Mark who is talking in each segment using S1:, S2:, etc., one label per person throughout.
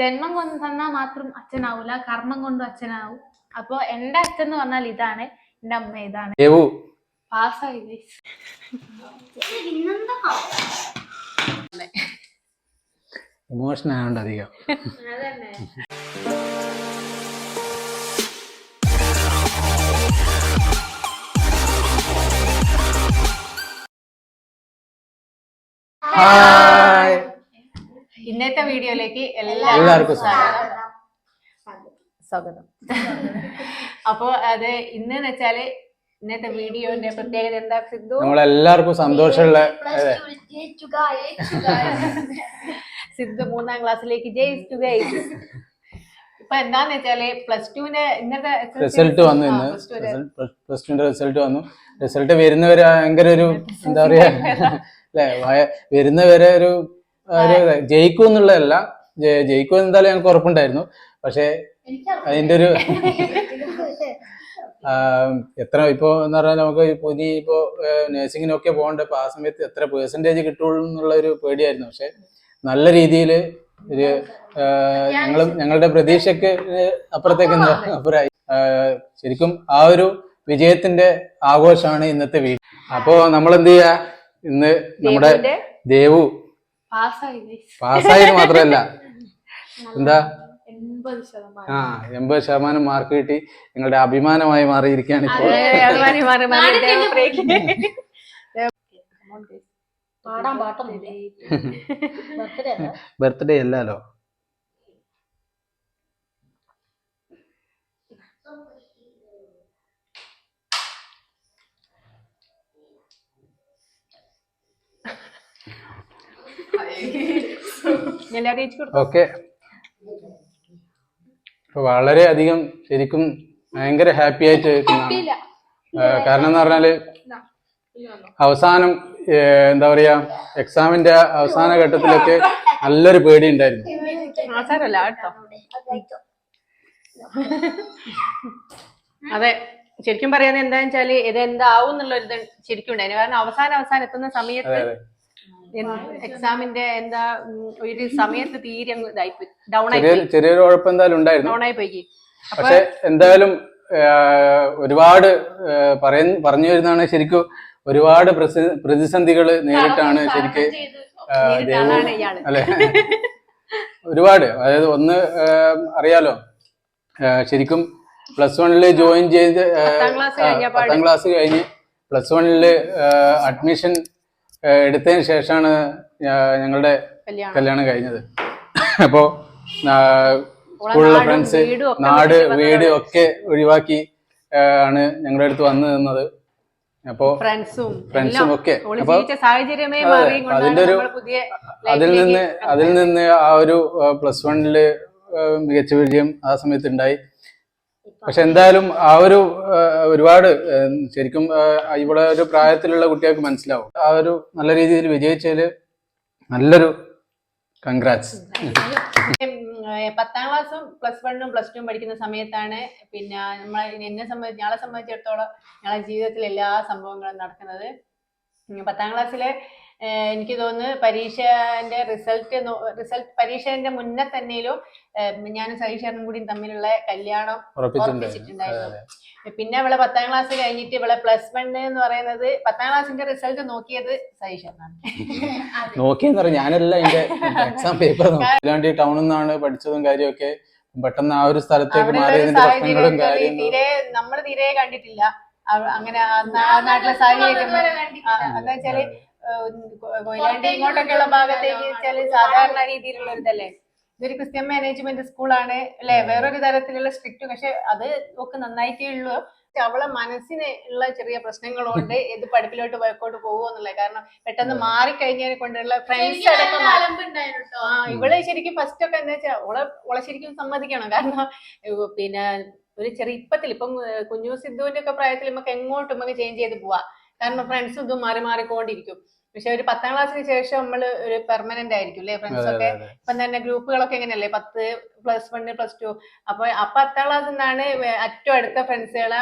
S1: ജന്മം കൊണ്ട് തന്നാൽ മാത്രം അച്ഛനാവൂല കർമ്മം കൊണ്ടും അച്ഛനാവും. അപ്പൊ എന്റെ അച്ഛൻ എന്ന് പറഞ്ഞാൽ ഇതാണ് എന്റെ അമ്മ ഇതാണ്. പാസ്സായി.
S2: ഇമോഷൻ ആയതുകൊണ്ട് അധികം. ഹായ്
S1: ഇന്നത്തെ വീഡിയോയിലേക്ക്
S2: എല്ലാവർക്കും
S1: സ്വാഗതം. സ്വാഗതം. അപ്പൊ അത് ഇന്ന് വെച്ചാൽ ഇന്നത്തെ വീഡിയോന്റെ പ്രത്യേകത എന്താ സിദ്ധു
S2: നമ്മളെല്ലാവർക്കും സന്തോഷമുള്ള
S1: സിദ്ധു മൂന്നാം ക്ലാസ്സിലേക്ക് ജയിച്ചു ഗൈസ് ഇപ്പൊ എന്താന്ന് വെച്ചാൽ പ്ലസ് ടുവിന്റെ ഇന്നത്തെ
S2: റിസൾട്ട് വന്നു ഇന്ന്.
S1: പ്ലസ്
S2: ടുവിന്റെ റിസൾട്ട് വന്നു. റിസൾട്ട് വരുന്നവരെ ഭയങ്കര ഒരു എന്താ പറയാ അല്ലെ? വരുന്നവരെ ഒരു ജയിക്കും എന്നുള്ളതല്ല ജയിക്കും എന്തായാലും ഞങ്ങൾക്ക് ഉറപ്പുണ്ടായിരുന്നു. പക്ഷെ അതിന്റെ ഒരു എത്ര ഇപ്പോ എന്ന് പറഞ്ഞാൽ നമുക്ക് ഇനി ഇപ്പോ നഴ്സിങ്ങിനൊക്കെ പോകണ്ട അപ്പൊ ആ സമയത്ത് എത്ര പേഴ്സന്റേജ് കിട്ടുള്ളൂ എന്നുള്ള ഒരു പേടിയായിരുന്നു. പക്ഷെ നല്ല രീതിയിൽ ഒരു ഞങ്ങൾ ഞങ്ങളുടെ പ്രതീക്ഷക്ക് അപ്പുറത്തേക്ക് അപ്പുറായി. അപ്പുറമായി ശരിക്കും ആ ഒരു വിജയത്തിന്റെ ആഘോഷമാണ് ഇന്നത്തെ വീട് അപ്പോ നമ്മൾ എന്ത് ചെയ്യാ? ഇന്ന് നമ്മുടെ ദേവു പാസ്സായത് മാത്രമല്ല. എന്താ?
S1: എൺപത് ശതമാനം.
S2: ആ എൺപത് ശതമാനം മാർക്ക് കിട്ടി. നിങ്ങളുടെ അഭിമാനമായി മാറിയിരിക്കുകയാണ് ഇപ്പോൾ.
S3: ബർത്ത്ഡേ
S2: അല്ലല്ലോ
S1: ഞാൻ അറിയിച്ചു കൊടുത്തു
S2: ഓക്കെ. വളരെ അധികം ശരിക്കും ഭയങ്കര ഹാപ്പി ആയിട്ട് നിൽക്കുന്നതാണ്. കാരണം എന്ന് പറഞ്ഞാൽ അവസാനം എന്താ പറയാ എക്സാമിന്റെ അവസാന ഘട്ടത്തിലൊക്കെ നല്ലൊരു പേടി ഉണ്ടായിരുന്നു.
S1: അതെ ശരിക്കും പറയുന്നത് എന്താന്ന് വെച്ചാൽ ഇത് എന്താവും എന്നുള്ള ഒരു ശരിക്കും ഉണ്ടായിരുന്നു കാരണം അവസാനം അവസാനം എത്തുന്ന സമയത്ത്. എക്സാമിന്റെ എന്താ ഒരു സമയത്ത് തീരെ അങ്ങ് ഡൗൺ ആയി
S2: ചെറിയൊരു കുഴപ്പം എന്തായാലും ഉണ്ടായിരുന്നു.
S1: ഡൗൺ ആയി പോയി.
S2: പക്ഷെ എന്തായാലും ഒരുപാട് പറയുന്ന പറഞ്ഞു വരുന്നതാണ് ശരിക്കും ഒരുപാട് പ്രതിസന്ധികൾ നേരിട്ടാണ് ശരിക്ക്
S1: നേരിട്ടാണ് ഇയാൾ.
S2: അല്ലെ? ഒരുപാട്. അതായത് ഒന്ന് അറിയാലോ ശരിക്കും പ്ലസ് വണ്ണിൽ ജോയിൻ ചെയ്ത്
S1: പത്താം ക്ലാസ്
S2: ആ, പത്താം ക്ലാസ് കഴിഞ്ഞ് പ്ലസ് വണ്ണിൽ അഡ്മിഷൻ എടുത്തതിന് ശേഷമാണ് ഞങ്ങളുടെ
S1: കല്യാണം.
S2: കഴിഞ്ഞത്. അപ്പോ സ്കൂളിലെ ഫ്രണ്ട്സ് നാട് വീട് ഒക്കെ ഒഴിവാക്കി ആണ് ഞങ്ങളുടെ അടുത്ത് വന്നു നിന്നത്. അപ്പോ
S1: ഫ്രണ്ട്സും
S2: ഫ്രണ്ട്സും ഒക്കെ. അപ്പൊ അതിന്റെ ഒരു- അതിൽ നിന്ന് അതിൽ നിന്ന് ആ ഒരു പ്ലസ് വണ്ണിൽ മികച്ച വിജയം ആ സമയത്ത് ഉണ്ടായി. പക്ഷെ എന്തായാലും ആ ഒരു ഒരുപാട് ശരിക്കും ഇവിടെ ഒരു പ്രായത്തിലുള്ള കുട്ടികൾക്ക് മനസ്സിലാവും. ആ ഒരു നല്ല രീതിയിൽ വിജയിച്ചതിൽ നല്ലൊരു കൺഗ്രാറ്റ്സ്
S1: പത്താം ക്ലാസ്സും പ്ലസ് വണ്ണും പ്ലസ് ടുവും പഠിക്കുന്ന സമയത്താണ് പിന്നെ നമ്മളെ എന്നെ സംബന്ധിച്ച് ഞങ്ങളെ സംബന്ധിച്ചിടത്തോളം ഞങ്ങളെ ജീവിതത്തിൽ എല്ലാ സംഭവങ്ങളും നടക്കുന്നത്. പത്താം ക്ലാസ്സിലെ എനിക്ക് തോന്നുന്നു പരീക്ഷന്റെ റിസൾട്ട് റിസൾട്ട് പരീക്ഷന്റെ മുന്നേ തന്നെയും ഞാൻ സഹീഷേറും കൂടി തമ്മിലുള്ള കല്യാണം
S2: ഉറപ്പിച്ചിട്ടുണ്ട്.
S1: ഉറപ്പിച്ചിട്ടുണ്ടായിരുന്നു. പിന്നെ ഇവിടെ പത്താം ക്ലാസ് കഴിഞ്ഞിട്ട് ഇവളെ പ്ലസ് വൺ എന്ന് പറയുന്നത് പത്താം ക്ലാസ്സിന്റെ റിസൾട്ട് നോക്കിയത് സഹീഷനാണ്
S2: നോക്കിയെന്ന് പറഞ്ഞാൽ ഞാനല്ല എന്റെ എക്സാം പേപ്പർ ടൗണിൽ നിന്നാണ് പഠിച്ചതും കാര്യമൊക്കെ പെട്ടെന്ന് ആ ഒരു സ്ഥലത്തേക്ക് മാറിയതിന്റെ
S1: സാഹചര്യം
S2: പ്രശ്നങ്ങളും കാര്യങ്ങളും.
S1: തീരെ നമ്മൾ തീരെ കണ്ടിട്ടില്ല. അങ്ങനെ നാട്ടിലെ സാഹചര്യം എന്താ വെച്ചാൽ കൊയിലാണ്ടി ഇങ്ങോട്ടൊക്കെയുള്ള ഭാഗത്തേക്ക് വെച്ചാൽ സാധാരണ രീതിയിലുള്ള ഇതല്ലേ ഇതൊരു ക്രിസ്ത്യൻ മാനേജ്മെന്റ് സ്കൂളാണ് അല്ലെ? വേറൊരു തരത്തിലുള്ള സ്ട്രിക്റ്റ്. പക്ഷെ അത് ഒക്കെ നന്നായിട്ടേ ഉള്ളൂ. പക്ഷെ അവളെ മനസ്സിന് ഉള്ള ചെറിയ പ്രശ്നങ്ങളുണ്ട്. ഏത് പഠിപ്പിലോട്ട് പോയിക്കോട്ട് പോകുമെന്നുള്ളത് കാരണം പെട്ടെന്ന് മാറിക്കഴിഞ്ഞതിനെ കൊണ്ടുള്ള ഫ്രണ്ട്സ് അടക്കം ആ ഇവൾ ശരിക്കും ഫസ്റ്റ് ഒക്കെ എന്താ വെച്ചാൽ ഓളെ ഓളെ ശരിക്കും സമ്മതിക്കണം. കാരണം പിന്നെ ഒരു ചെറിയ ഇപ്പത്തിൽ ഇപ്പം കുഞ്ഞു സിദ്ധുവിന്റെ ഒക്കെ പ്രായത്തിൽ നമുക്ക് എങ്ങോട്ടും നമുക്ക് ചേഞ്ച് ചെയ്ത് പോവാം. കാരണം ഫ്രണ്ട്സ് ഇതും മാറി മാറിക്കൊണ്ടിരിക്കും. പക്ഷെ ഒരു പത്താം ക്ലാസ്സിന് ശേഷം നമ്മൾ ഒരു പെർമനന്റ് ആയിരിക്കും അല്ലേ ഫ്രണ്ട്സ് ഒക്കെ. ഇപ്പം തന്നെ ഗ്രൂപ്പുകളൊക്കെ എങ്ങനെയല്ലേ? പത്ത് പ്ലസ് വൺ പ്ലസ് ടു അപ്പൊ ആ പത്താം ക്ലാസ്സിൽ നിന്നാണ് ഏറ്റവും അടുത്ത ഫ്രണ്ട്സുകളെ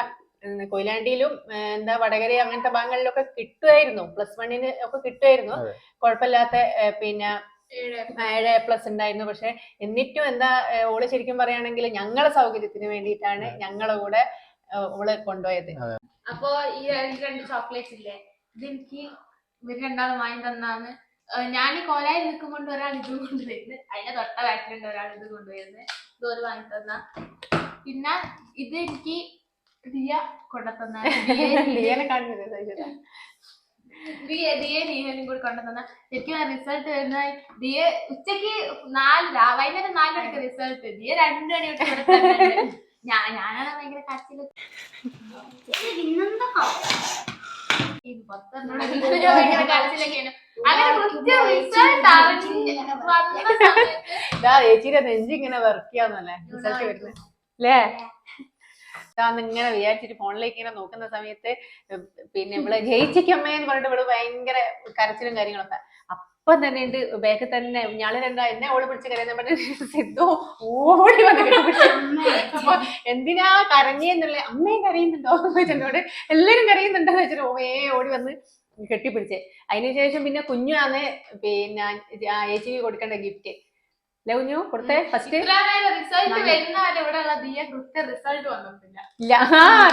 S1: കൊയിലാണ്ടിയിലും എന്താ വടകര അങ്ങനത്തെ ഭാഗങ്ങളിലൊക്കെ കിട്ടുമായിരുന്നു പ്ലസ് വണ്ണിന് ഒക്കെ കിട്ടുമായിരുന്നു. കുഴപ്പമില്ലാത്ത പിന്നെ ഏഴ് പ്ലസ് ഉണ്ടായിരുന്നു. പക്ഷെ എന്നിട്ടും എന്താ ഓൾ ശരിക്കും പറയുകയാണെങ്കിൽ ഞങ്ങളെ സൗകര്യത്തിന് വേണ്ടിയിട്ടാണ് ഞങ്ങളെ കൂടെ ഓൾ കൊണ്ടുപോയത്.
S4: അപ്പൊ ഈ ഈ രണ്ട് ചോക്ലേറ്റ്സ് ഇല്ലേ? ഇതെനിക്ക് ഇവർ രണ്ടാളും വാങ്ങി തന്നാന്ന്. ഞാൻ കോലായി നിൽക്കുമ്പോൾ ഒരാൾ ഇത് കൊണ്ടുവരുന്നത് അതിന്റെ തൊട്ട ബാക്കിലുണ്ട് ഒരാൾ ഇത് കൊണ്ടുവരുന്നത് ഇതൊരു വാങ്ങി തന്ന. പിന്നെ ഇത് എനിക്ക് ദിയ കൊണ്ടുതന്ന ദിയ ദിയ നീഹനും കൂടി കൊണ്ടുതന്ന ശരിക്കും റിസൾട്ട് വരുന്ന ദിയ ഉച്ചയ്ക്ക് നാല് വൈകുന്നേരം നാല് മണിക്ക് റിസൾട്ട് ദിയ രണ്ടു മണി തൊട്ട്. ഞാൻ ഞാനാണ് ഭയങ്കര സമയത്ത്.
S1: ഇതാ ചേച്ചിയുടെ നെഞ്ചി ഇങ്ങനെ വർക്ക് ചെയ്യാന്നല്ലേ? റിസൾട്ട് വരുന്നത് അല്ലേ ഇതാന്ന് ഇങ്ങനെ വിചാരിച്ചിട്ട് ഫോണിലേക്ക് ഇങ്ങനെ നോക്കുന്ന സമയത്ത് പിന്നെ ഇവൾ ജയിച്ചിക്കമ്മേ എന്ന് പറഞ്ഞിട്ട് ഇവൾ ഭയങ്കര കരച്ചിലും കാര്യങ്ങളൊക്കെ. അപ്പം തന്നെ ഉണ്ട്. ബാക്കിൽ തന്നെ. ഞാൾ രണ്ടാ എന്നെ ഓൾ പിടിച്ച് കരയെന്ന് പറഞ്ഞിട്ട് സിദ്ധു ഓടി വന്നിട്ട്. അപ്പൊ എന്തിനാ കരഞ്ഞേന്നുള്ള അമ്മയും കരയുന്നുണ്ടോ എന്ന് ചോദിച്ചു എന്നോട് എല്ലാരും കരയുന്നുണ്ടോ എന്ന് വെച്ചിട്ട് ഓവേ ഓടി വന്ന് കെട്ടിപ്പിടിച്ചേ. അതിനുശേഷം പിന്നെ കുഞ്ഞാണ് പിന്നെ ചേച്ചിക്ക് കൊടുക്കേണ്ട ഗിഫ്റ്റ് അല്ലെ കുഞ്ഞു? കൊടുത്തേ ഫസ്റ്റ്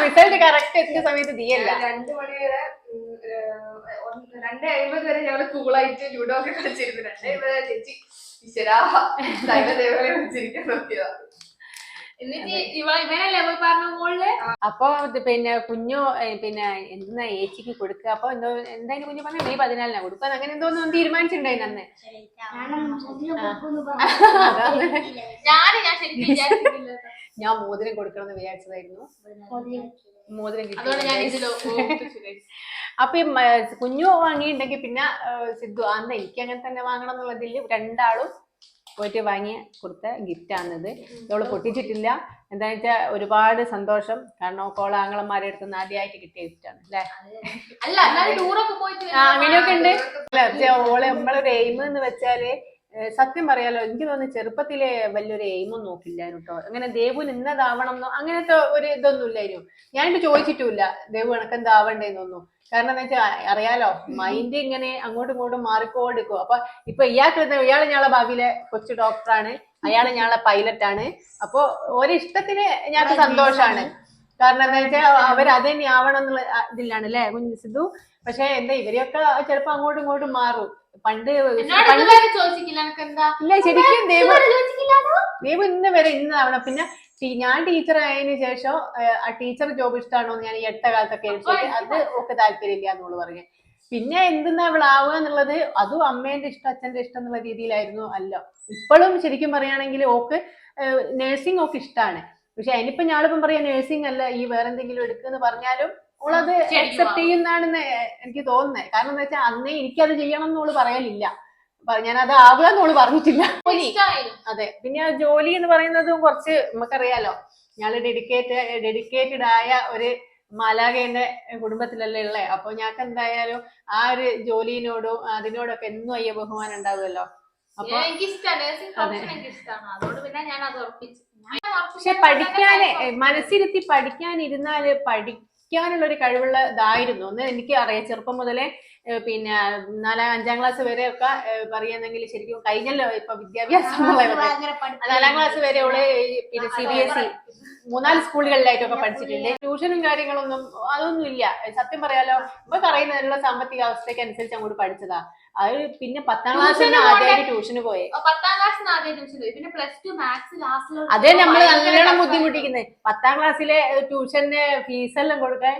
S4: റിസൾട്ട്
S1: കറക്റ്റ് എത്തിയ സമയത്ത് ദിയല്ല.
S5: രണ്ടു മണി വരെ രണ്ട് അമ്പത് വരെ ഞങ്ങൾ കൂളായിട്ട് ലുഡോ ഒക്കെ കളിച്ചിരുന്നു രണ്ട് അമ്പത് വരെ ചേച്ചി ഈശ്വരാ ദൈവദേവനെ വിളിച്ചിരിക്കാൻ നോക്കിയതാ
S4: എന്നിട്ട് ഇവ ലെവൽ പറഞ്ഞ
S1: അപ്പൊ പിന്നെ കുഞ്ഞു പിന്നെ എന്താ ഏച്ചിക്ക് കൊടുക്കുക അപ്പൊ എന്തോ എന്തായാലും കുഞ്ഞു പറഞ്ഞ മെയ് പതിനാലിനാ കൊടുക്കുക അങ്ങനെ എന്തോന്നും തീരുമാനിച്ചിട്ടുണ്ടായിരുന്നു അന്ന്
S4: ഞാൻ ഞാൻ ശരിക്കും
S1: ഞാൻ മോതിരം കൊടുക്കണം എന്ന് വിചാരിച്ചതായിരുന്നു മോതിരം കിട്ടി
S4: അതുകൊണ്ട് ഞാൻ.
S1: അപ്പൊ ഈ കുഞ്ഞു വാങ്ങിയിട്ടുണ്ടെങ്കിൽ പിന്നെ സിദ്ധു അന്ന് എനിക്ക് അങ്ങനെ തന്നെ വാങ്ങണം എന്നുള്ളതിൽ രണ്ടാളും പോയിട്ട് വാങ്ങി കൊടുത്ത ഗിഫ്റ്റ് ആണിത്. ഇവൾ പൊട്ടിച്ചിട്ടില്ല. എന്താ വെച്ചാൽ ഒരുപാട് സന്തോഷം. കാരണം കോളാങ്ങളന്മാരെ അടുത്ത് നിന്ന് ആദ്യമായിട്ട് കിട്ടിയ ഗിഫ്റ്റ് ആണ് അല്ലേ? അങ്ങനെയൊക്കെ ഉണ്ട്. ഓൾ നമ്മളൊരു എയിം എന്ന് വെച്ചാൽ സത്യം പറയാലോ എനിക്ക് തോന്നുന്നു ചെറുപ്പത്തിലെ വലിയൊരു എയിമും നോക്കില്ലായിരുന്നു കേട്ടോ അങ്ങനെ ദേവു ഇന്നതാവണം എന്നോ അങ്ങനത്തെ ഒരു ഇതൊന്നും ഇല്ലായിരുന്നു. ഞാനിട്ട് ചോദിച്ചിട്ടില്ല ദേവു എനക്ക് എന്താവണ്ടേന്നൊന്നും കാരണം എന്താ വെച്ചാൽ അറിയാലോ മൈൻഡ് ഇങ്ങനെ അങ്ങോട്ടും ഇങ്ങോട്ടും മാറിക്കോണ്ടിരിക്കും. അപ്പൊ ഇപ്പൊ ഇയാൾക്ക് ഇയാൾ ഞങ്ങളെ ഭാവിയിലെ കൊച്ചു ഡോക്ടറാണ് അയാൾ ഞങ്ങളെ പൈലറ്റ് ആണ്. അപ്പൊ ഒരിഷ്ടത്തിന് ഞങ്ങൾക്ക് സന്തോഷാണ്. കാരണം എന്താ വെച്ചാൽ അവർ അത് തന്നെ ആവണം എന്നുള്ള ഇതിലാണ് അല്ലേ കുഞ്ഞു സിദ്ധു? പക്ഷെ എന്താ ഇവരെയൊക്കെ ചിലപ്പോ അങ്ങോട്ടും ഇങ്ങോട്ടും മാറും. പണ്ട്
S4: എന്നോട്
S1: ഇല്ല ശരിക്കും ദൈവം ഇന്ന് വരെ ഇന്നാവണം പിന്നെ ഞാൻ ടീച്ചർ ആയതിനു ശേഷം ആ ടീച്ചർ ജോബ് ഇഷ്ടമാണോ ഞാൻ ഈ എട്ട കാലത്തൊക്കെ അത് ഒക്കെ താല്പര്യമില്ല എന്നുള്ളു പറഞ്ഞു. പിന്നെ എന്തെന്നാ ആവുക എന്നുള്ളത് അതും അമ്മേന്റെ ഇഷ്ടം അച്ഛന്റെ ഇഷ്ടം എന്നുള്ള രീതിയിലായിരുന്നു അല്ല. ഇപ്പോഴും ശരിക്കും പറയുകയാണെങ്കിൽ ഓക്ക് നഴ്സിംഗ് ഒക്കെ ഇഷ്ടമാണ് പക്ഷെ അതിനിപ്പോ ഞാളിപ്പം പറയാം നഴ്സിംഗ് അല്ല ഈ വേറെന്തെങ്കിലും എടുക്കുന്ന് പറഞ്ഞാലും ഓളത് അക്സെപ്റ്റ് ചെയ്യുന്നതാണെന്ന് എനിക്ക് തോന്നുന്നത് കാരണം എന്താ വെച്ചാൽ അന്നേ എനിക്കത് ചെയ്യണം എന്നോൾ പറയലില്ല. ഞാൻ ഞാനത് ആവുക എന്നോൾ പറഞ്ഞിട്ടില്ല. അതെ. പിന്നെ ജോലി എന്ന് പറയുന്നതും കുറച്ച് നമുക്കറിയാലോ. ഞാൻ ഡെഡിക്കേറ്റ് ഡെഡിക്കേറ്റഡ് ആയ ഒരു മാലാഖേന്റെ കുടുംബത്തിലല്ലേ ഉള്ളേ. അപ്പൊ ഞങ്ങൾക്ക് എന്തായാലും ആ ഒരു ജോലിനോടും അതിനോടൊക്കെ എന്നും അയ്യ ബഹുമാനം ഉണ്ടാവുമല്ലോ. അപ്പൊ പക്ഷെ പഠിക്കാന് മനസ്സിരുത്തി പഠിക്കാനിരുന്നാൽ പഠിക്കാനുള്ള ഒരു കഴിവുള്ള ഇതായിരുന്നു എന്ന് എനിക്ക് അറിയാം ചെറുപ്പം മുതലേ പിന്നെ നാലാം അഞ്ചാം ക്ലാസ് വരെ ഒക്കെ പറയുന്നെങ്കിൽ ശരിക്കും കഴിഞ്ഞല്ലോ ഇപ്പൊ വിദ്യാഭ്യാസം നാലാം ക്ലാസ് വരെ ഈ പിന്നെ സി ബി എസ് ഇ മൂന്നാൽ സ്കൂളുകളിലായിട്ടൊക്കെ പഠിച്ചിട്ടുണ്ട്. ട്യൂഷനും കാര്യങ്ങളൊന്നും അതൊന്നും ഇല്ല സത്യം പറയാലോ ഇപ്പൊ പറയുന്നതിനുള്ള സാമ്പത്തിക അവസ്ഥയ്ക്ക് അനുസരിച്ച് അങ്ങോട്ട് പഠിച്ചതാ. അത് പിന്നെ പത്താം ക്ലാസ് ആദ്യമായിട്ട് ട്യൂഷന് പോയെ.
S4: പത്താം ക്ലാസ് ആദ്യം ട്യൂഷൻ പോയി. പിന്നെ പ്ലസ് ടു മാത്സ് ലാസ്റ്റ്
S1: അതെ നമ്മൾ നല്ലോണം ബുദ്ധിമുട്ടിക്കുന്നത് പത്താം ക്ലാസ്സിലെ ട്യൂഷന് ഫീസെല്ലാം കൊടുക്കാൻ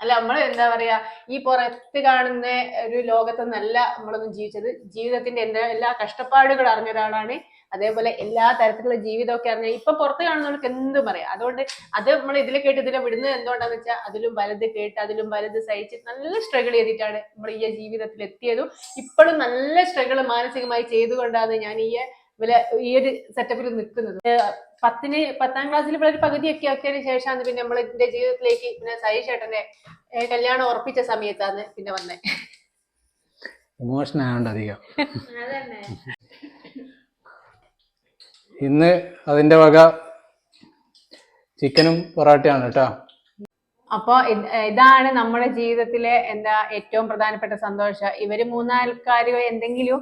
S1: അല്ല നമ്മൾ എന്താ പറയാ ഈ പുറത്ത് കാണുന്ന ഒരു ലോകത്തൊന്നല്ല നമ്മളൊന്നും ജീവിച്ചത് ജീവിതത്തിന്റെ എന്താ എല്ലാ കഷ്ടപ്പാടുകളും അറിഞ്ഞ ഒരാളാണ്. അതേപോലെ എല്ലാ തരത്തിലുള്ള ജീവിതമൊക്കെ അറിഞ്ഞ ഇപ്പൊ പുറത്ത് കാണുന്നവർക്ക് എന്തും പറയാം. അതുകൊണ്ട് അത് നമ്മൾ ഇതിൽ കേട്ട് ഇതിലെ വിടുന്നത് എന്തുകൊണ്ടാന്ന് വെച്ചാൽ അതിലും വലുത് കേട്ട് അതിലും വലുത് സഹിച്ച് നല്ല സ്ട്രഗിൾ ചെയ്തിട്ടാണ് നമ്മൾ ഈ ജീവിതത്തിൽ എത്തിയതും. ഇപ്പോഴും നല്ല സ്ട്രഗിൾ മാനസികമായി ചെയ്തുകൊണ്ടാണ് ഞാൻ ഈ ഈ ഒരു സെറ്റപ്പിൽ നിൽക്കുന്നത് പത്തിന് പത്താം ക്ലാസ്സിൽ ഇവിടെ ഒരു പകുതിയൊക്കെ ആക്കിയതിന് ശേഷമാണ് പിന്നെ നമ്മൾ എന്റെ ജീവിതത്തിലേക്ക് പിന്നെ സൈ ചേട്ടന്റെ കല്യാണം ഉറപ്പിച്ച സമയത്താണ് പിന്നെ വന്നേ.
S2: ഇമോഷൻ ആയതുകൊണ്ട് അധികം.
S4: അതന്നെ.
S2: ഇന്ന് അതിന്റെ വക ചിക്കനും പൊറാട്ടയാണ് കേട്ടോ.
S1: അപ്പൊ ഇതാണ് നമ്മുടെ ജീവിതത്തിലെ എന്താ ഏറ്റവും പ്രധാനപ്പെട്ട സന്തോഷം. ഇവർ മൂന്നാൾക്കാര് എന്തെങ്കിലും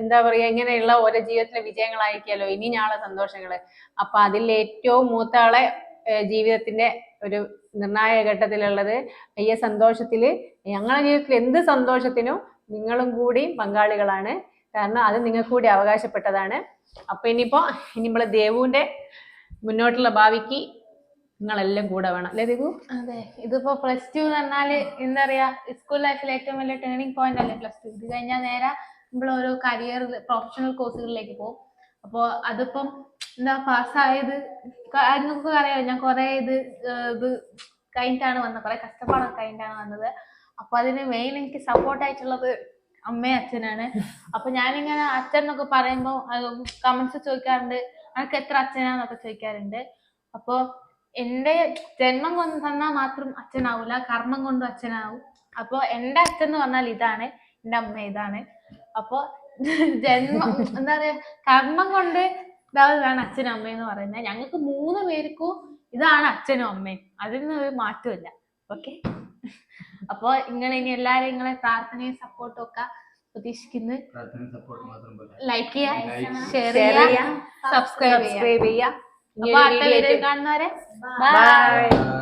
S1: എന്താ പറയാ ഇങ്ങനെയുള്ള ഓരോ ജീവിതത്തിലെ വിജയങ്ങളായിരിക്കുമല്ലോ ഇനി ഞാളെ സന്തോഷങ്ങൾ. അപ്പൊ അതിൽ ഏറ്റവും മൂത്ത ആളെ ജീവിതത്തിന്റെ ഒരു നിർണായക ഘട്ടത്തിലുള്ളത് ഈ സന്തോഷത്തിൽ ഞങ്ങളുടെ ജീവിതത്തിൽ എന്ത് സന്തോഷത്തിനും നിങ്ങളും കൂടി പങ്കാളികളാണ്. കാരണം അത് നിങ്ങൾക്ക് കൂടി അവകാശപ്പെട്ടതാണ്. അപ്പൊ ഇനിയിപ്പോ ഇനി നമ്മൾ ദേവുവിന്റെ മുന്നോട്ടുള്ള ഭാവിക്ക് നിങ്ങളെല്ലാം കൂടെ വേണം. അല്ലേ ദേവു?
S4: അതെ. ഇതിപ്പോ പ്ലസ് ടു എന്ന് പറഞ്ഞാൽ എന്താ പറയാ സ്കൂൾ ലൈഫിൽ ഏറ്റവും വലിയ ടേണിംഗ് പോയിന്റ് അല്ലേ പ്ലസ് ടു? ഇത് കഴിഞ്ഞാൽ നേരെ നമ്മൾ ഓരോ കരിയർ പ്രൊഫഷണൽ കോഴ്സുകളിലേക്ക് പോകും. അപ്പോൾ അതിപ്പം എന്താ പാസ്സായത് നിങ്ങൾക്ക് അറിയാമല്ലോ ഞാൻ കുറെ ഇത് ഇത് കഴിഞ്ഞിട്ടാണ് വന്നത്. കുറെ കഷ്ടപ്പാടൊക്കെ കഴിഞ്ഞിട്ടാണ് വന്നത്. അപ്പൊ അതിന് മെയിൻ എനിക്ക് സപ്പോർട്ട് ആയിട്ടുള്ളത് അമ്മയും അച്ഛനാണ്. അപ്പൊ ഞാനിങ്ങനെ അച്ഛൻ എന്നൊക്കെ പറയുമ്പോൾ കമന്റ്സ് ചോദിക്കാറുണ്ട് അനക്ക് എത്ര അച്ഛനാന്നൊക്കെ ചോദിക്കാറുണ്ട്. അപ്പോ എന്റെ ജന്മം കൊണ്ട് തന്നാൽ മാത്രം അച്ഛനാവൂല കർമ്മം കൊണ്ടും അച്ഛനാവും. അപ്പോൾ എന്റെ അച്ഛൻ എന്ന് പറഞ്ഞാൽ ഇതാണ് എന്റെ അമ്മ ഇതാണ്. അപ്പൊ ജന്മം എന്താ പറയാ കർമ്മം കൊണ്ട് ഇതാണ് അച്ഛനും അമ്മയും എന്ന് പറയുന്നത്. ഞങ്ങൾക്ക് മൂന്ന് പേർക്കും ഇതാണ് അച്ഛനും അമ്മയും. അതിനൊന്നും ഒരു മാറ്റമില്ല ഓക്കെ? അപ്പൊ ഇങ്ങനെ ഇനി എല്ലാരും നിങ്ങളെ പ്രാർത്ഥനയും സപ്പോർട്ടും ഒക്കെ പ്രതീക്ഷിക്കുന്നു. ലൈക്ക് ചെയ്യാം ഷെയർ
S1: ഷെയർ
S4: ചെയ്യാം
S1: ചെയ്യാം.
S4: സബ്സ്ക്രൈബ് ചെയ്യാം
S1: സബ്സ്ക്രൈബ് ചെയ്യാം.
S4: അപ്പൊ അടുത്ത വീഡിയോ കാണുന്നവരെ ബൈ.